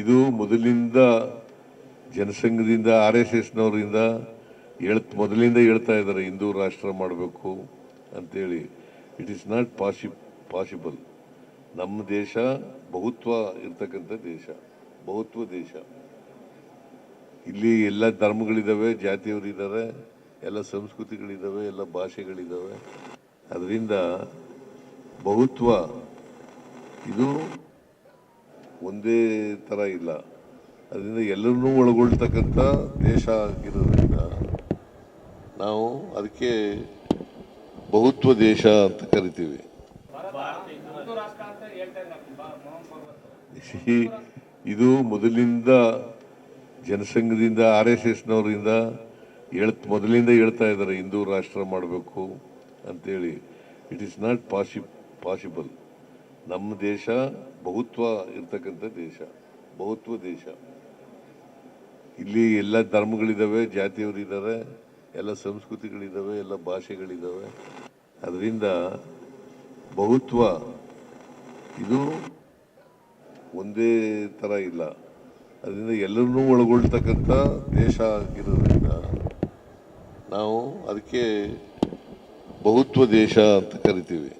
ಇದು ಮೊದಲಿಂದ ಜನಸಂಘದಿಂದ, R S ಎಸ್ನವರಿಂದ ಹೇಳ್ ಮೊದಲಿಂದ ಹೇಳ್ತಾ ಇದ್ದಾರೆ, ಹಿಂದೂ ರಾಷ್ಟ್ರ ಮಾಡಬೇಕು ಅಂತೇಳಿ. It is not possi possible ನಮ್ಮ ದೇಶ ಬಹುತ್ವ ಇರ್ತಕ್ಕಂಥ ದೇಶ, ಬಹುತ್ವ ದೇಶ. ಇಲ್ಲಿ ಎಲ್ಲ ಧರ್ಮಗಳಿದ್ದಾವೆ ಜಾತಿಯವರಿದ್ದಾರೆ ಎಲ್ಲ ಸಂಸ್ಕೃತಿಗಳಿದ್ದಾವೆ ಎಲ್ಲ ಭಾಷೆಗಳಿದ್ದಾವೆ ಅದರಿಂದ ಬಹುತ್ವ ಇದು ಒಂದೇ ಥರ ಇಲ್ಲ. ಅದರಿಂದ ಎಲ್ಲರನ್ನೂ ಒಳಗೊಳ್ತಕ್ಕಂಥ ದೇಶ ಆಗಿರೋದ್ರಿಂದ ನಾವು ಅದಕ್ಕೆ ಬಹುತ್ವ ದೇಶ ಅಂತ ಕರಿತೀವಿ. ಇದು ಮೊದಲಿಂದ ಜನಸಂಘದಿಂದ, ಆರ್ ಎಸ್ ಎಸ್ನವರಿಂದ ಹೇಳ್ ಮೊದಲಿಂದ ಹೇಳ್ತಾ ಇದ್ದಾರೆ ಹಿಂದೂ ರಾಷ್ಟ್ರ ಮಾಡಬೇಕು ಅಂತೇಳಿ. It is not possi possible ನಮ್ಮ ದೇಶ ಬಹುತ್ವ ಇರ್ತಕ್ಕಂಥ ದೇಶ, ಬಹುತ್ವ ದೇಶ. ಇಲ್ಲಿ ಎಲ್ಲ ಧರ್ಮಗಳಿದ್ದಾವೆ ಜಾತಿಯವರಿದ್ದಾರೆ ಎಲ್ಲ ಸಂಸ್ಕೃತಿಗಳಿದ್ದಾವೆ ಎಲ್ಲ ಭಾಷೆಗಳಿದ್ದಾವೆ ಅದರಿಂದ ಬಹುತ್ವ ಇದು ಒಂದೇ ಥರ ಇಲ್ಲ. ಅದರಿಂದ ಎಲ್ಲರನ್ನೂ ಒಳಗೊಳ್ತಕ್ಕಂಥ ದೇಶ ಆಗಿರೋದ್ರಿಂದ ನಾವು ಅದಕ್ಕೆ ಬಹುತ್ವ ದೇಶ ಅಂತ ಕರಿತೀವಿ.